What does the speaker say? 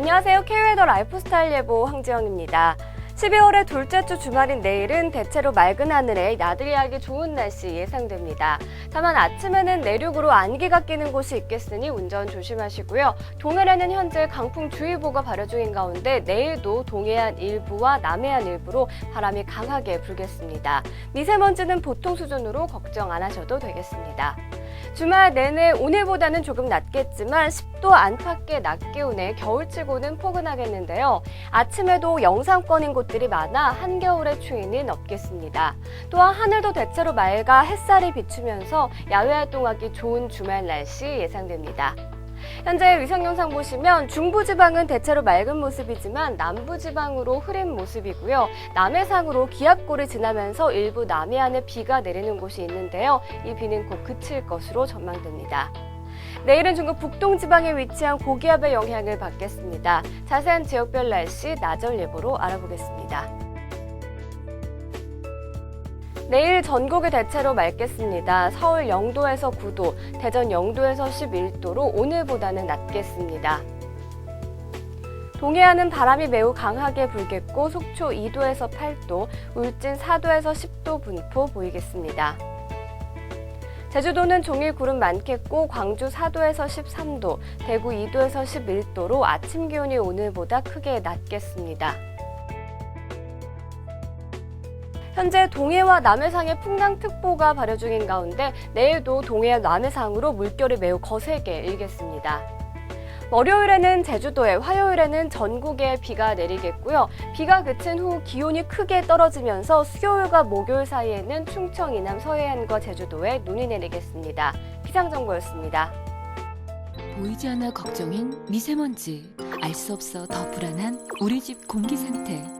안녕하세요. K웨더 라이프스타일 예보 황지영입니다. 12월의 둘째 주 주말인 내일은 대체로 맑은 하늘에 나들이하기 좋은 날씨 예상됩니다. 다만 아침에는 내륙으로 안개가 끼는 곳이 있겠으니 운전 조심하시고요. 동해안에는 현재 강풍주의보가 발효 중인 가운데 내일도 동해안 일부와 남해안 일부로 바람이 강하게 불겠습니다. 미세먼지는 보통 수준으로 걱정 안 하셔도 되겠습니다. 주말 내내 오늘보다는 조금 낮겠지만 10도 안팎의 낮 기온에 겨울치고는 포근하겠는데요. 아침에도 영상권인 곳들이 많아 한겨울의 추위는 없겠습니다. 또한 하늘도 대체로 맑아 햇살이 비추면서 야외 활동하기 좋은 주말 날씨 예상됩니다. 현재 위성 영상 보시면 중부지방은 대체로 맑은 모습이지만 남부지방으로 흐린 모습이고요. 남해상으로 기압골이 지나면서 일부 남해안에 비가 내리는 곳이 있는데요. 이 비는 곧 그칠 것으로 전망됩니다. 내일은 중국 북동 지방에 위치한 고기압의 영향을 받겠습니다. 자세한 지역별 날씨 나절 예보로 알아보겠습니다. 내일 전국이 대체로 맑겠습니다. 서울 0도에서 9도, 대전 0도에서 11도로 오늘보다는 낮겠습니다. 동해안은 바람이 매우 강하게 불겠고 속초 2도에서 8도, 울진 4도에서 10도 분포 보이겠습니다. 제주도는 종일 구름 많겠고 광주 4도에서 13도, 대구 2도에서 11도로 아침 기온이 오늘보다 크게 낮겠습니다. 현재 동해와 남해상에 풍랑특보가 발효 중인 가운데 내일도 동해와 남해상으로 물결이 매우 거세게 일겠습니다. 월요일에는 제주도에, 화요일에는 전국에 비가 내리겠고요. 비가 그친 후 기온이 크게 떨어지면서 수요일과 목요일 사이에는 충청 이남 서해안과 제주도에 눈이 내리겠습니다. 기상정보였습니다. 보이지 않아 걱정인 미세먼지. 알 수 없어 더 불안한 우리 집 공기 상태.